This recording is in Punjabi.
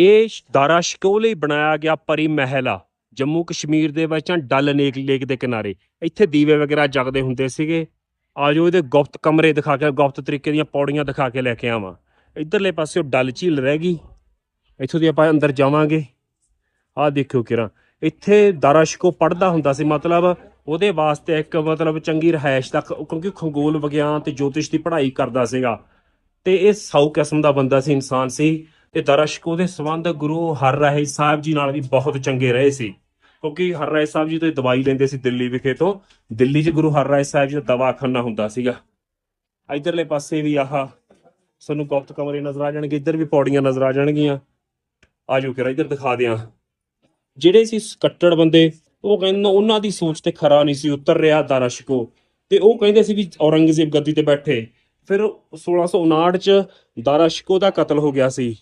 ਇਹ ਦਾਰਾ ਸ਼ਿਕੋ ਲਈ ਬਣਾਇਆ ਗਿਆ ਪਰੀ ਮਹਿਲ ਆ, ਜੰਮੂ ਕਸ਼ਮੀਰ ਦੇ ਵਿੱਚ ਡਲ ਨੇਕ ਲੇਕ ਦੇ ਕਿਨਾਰੇ। ਇੱਥੇ ਦੀਵੇ ਵਗੈਰਾ ਜਗਦੇ ਹੁੰਦੇ ਸੀਗੇ। ਆ ਜੋ ਇਹਦੇ ਗੁਪਤ ਕਮਰੇ ਦਿਖਾ ਕੇ, ਗੁਪਤ ਤਰੀਕੇ ਦੀਆਂ ਪੌੜੀਆਂ ਦਿਖਾ ਕੇ ਲੈ ਕੇ ਆਵਾਂ। ਇੱਧਰਲੇ ਪਾਸੇ ਉਹ ਡਲ ਝੀਲ ਰਹਿ ਗਈ। ਇੱਥੋਂ ਦੀ ਆਪਾਂ ਅੰਦਰ ਜਾਵਾਂਗੇ। ਆਹ ਦੇਖਿਓ ਕਿਰਾ, ਇੱਥੇ ਦਾਰਾ ਸ਼ਿਕੋ ਪੜਦਾ ਹੁੰਦਾ ਸੀ, ਮਤਲਬ ਉਹਦੇ ਵਾਸਤੇ ਇੱਕ ਮਤਲਬ ਚੰਗੀ ਰਹਿائش ਤੱਕ ਕਿਉਂਕਿ ਖੰਗੋਲ ਵਿਗਿਆਨ ਤੇ ਜੋਤਿਸ਼ ਦੀ ਪੜ੍ਹਾਈ ਕਰਦਾ ਸੀਗਾ। ਤੇ ਇਹ ਸੌ ਕਿਸਮ ਦਾ ਬੰਦਾ ਸੀ, ਇਨਸਾਨ ਸੀ। ਤੇ ਦਰਸ਼ਕੋ ਦੇ ਸੰਬੰਧ ਗੁਰੂ ਹਰ ਰਾਏ ਸਾਹਿਬ ਜੀ ਨਾਲ ਵੀ ਬਹੁਤ ਚੰਗੇ ਰਹੇ ਸੀ। ਕਿਉਂਕਿ ਹਰਰਾਏ ਸਾਹਿਬ ਜੀ ਤੋਂ ਦਵਾਈ ਲੈਂਦੇ ਸੀ ਦਿੱਲੀ ਵਿਖੇ ਤੋਂ। ਦਿੱਲੀ 'ਚ ਗੁਰੂ ਹਰ ਰਾਏ ਸਾਹਿਬ ਜੀ ਦਾ ਦਵਾਖਾਨਾ ਹੁੰਦਾ ਸੀਗਾ। ਇਧਰਲੇ ਪਾਸੇ ਵੀ ਆਹ ਸਾਨੂੰ ਗੁਪਤ ਕਮਰੇ ਨਜ਼ਰ ਆ ਜਾਣਗੇ, ਇੱਧਰ ਵੀ ਪੌੜੀਆਂ ਨਜ਼ਰ ਆ ਜਾਣਗੀਆਂ। ਆਜੋ ਕਿਰਾ ਇੱਧਰ ਦਿਖਾ ਦਿਆਂ। ਜਿਹੜੇ ਸੀ ਕੱਟੜ ਬੰਦੇ, ਉਹ ਕਹਿੰਦੇ ਉਹਨਾਂ ਦੀ ਸੋਚ ਤੇ ਖਰਾ ਨਹੀਂ ਸੀ, ਉਤਰ ਰਿਹਾ ਦਰਸ਼ਕੋ ਤੇ ਉਹ ਕਹਿੰਦੇ ਸੀ ਵੀ ਔਰੰਗਜ਼ੇਬ ਗੱਦੀ ਤੇ ਬੈਠੇ। ਫਿਰ 1659 ਚ ਦਾਰਾ ਸ਼ਿਕੋ ਦਾ ਕਤਲ ਹੋ ਗਿਆ ਸੀ।